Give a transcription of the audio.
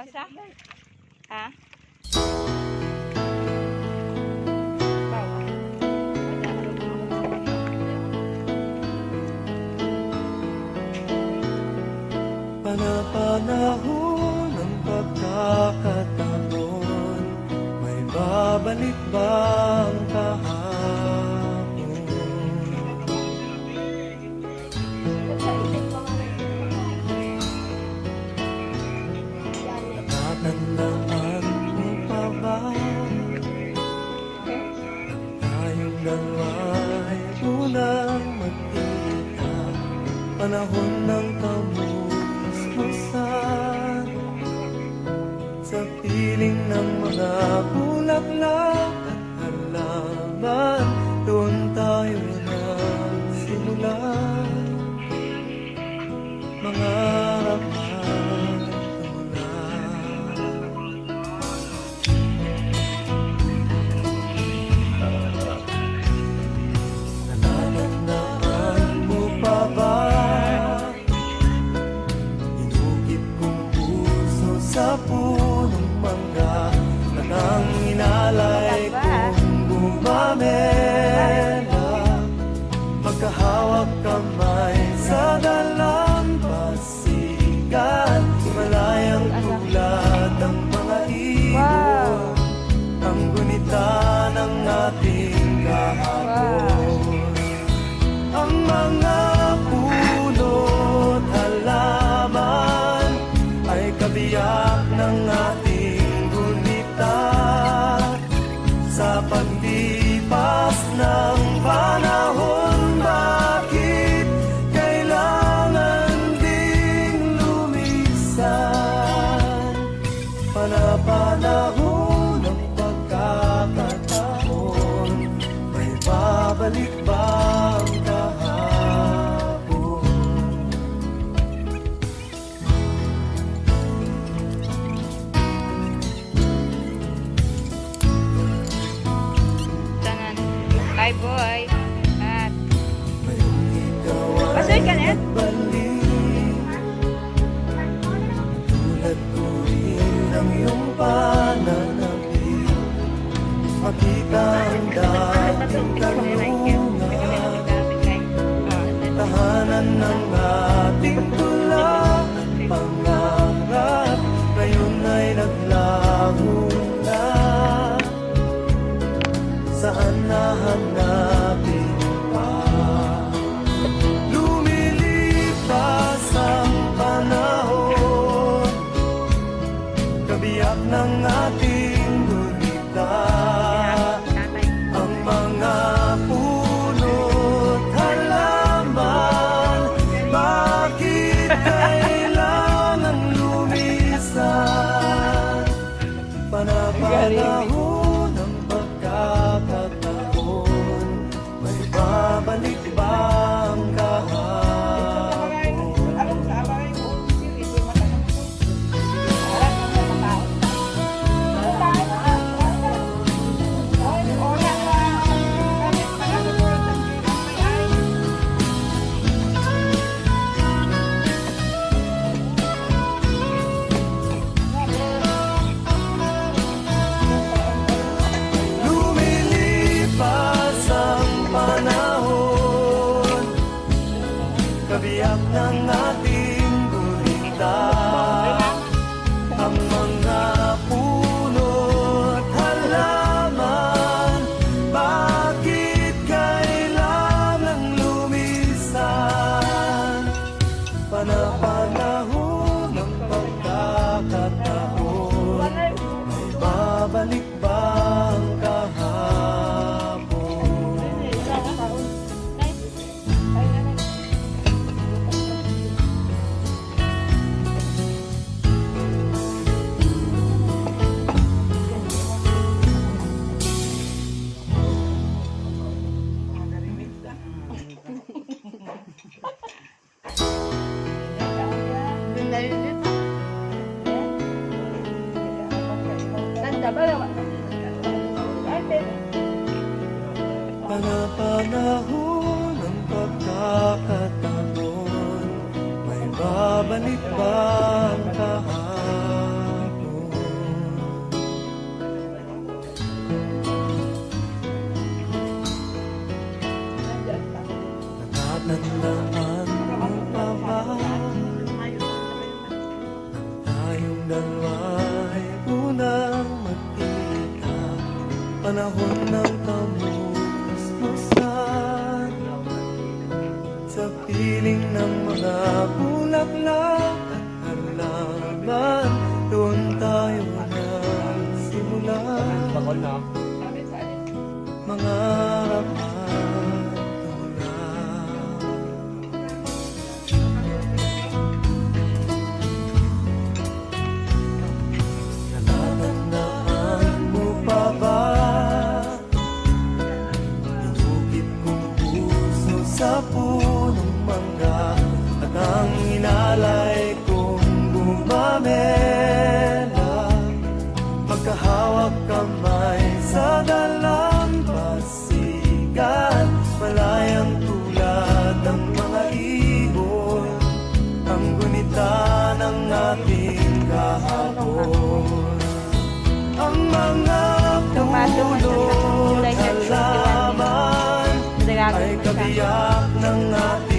Basa? Ha? Panapanahon ng pagkakataon May babalik bang unang magkita Panahon ng tabus-pusan Sa piling ng mga bulaklak sa punong mangga na nang inalay. boy. Pat. Pasoy ka na? Makita ang dating kalungan Tahanan ng ating tulad Panapanahon ang pagkakataon May babalik ba ang kahapon? Natatandaan mo pa ba Ang tayong dalawa Panahon ng kamusmusan Sa piling ng mga bulaklak at halaman Doon tayo nagsimula. Mga Magkahawak kamay sa dalampasigan Malayang tulad ng mga ibon. Ang gunita ng ating kahapon. Ang mga July at 31. halaman Dragon ay kabiyak ng ating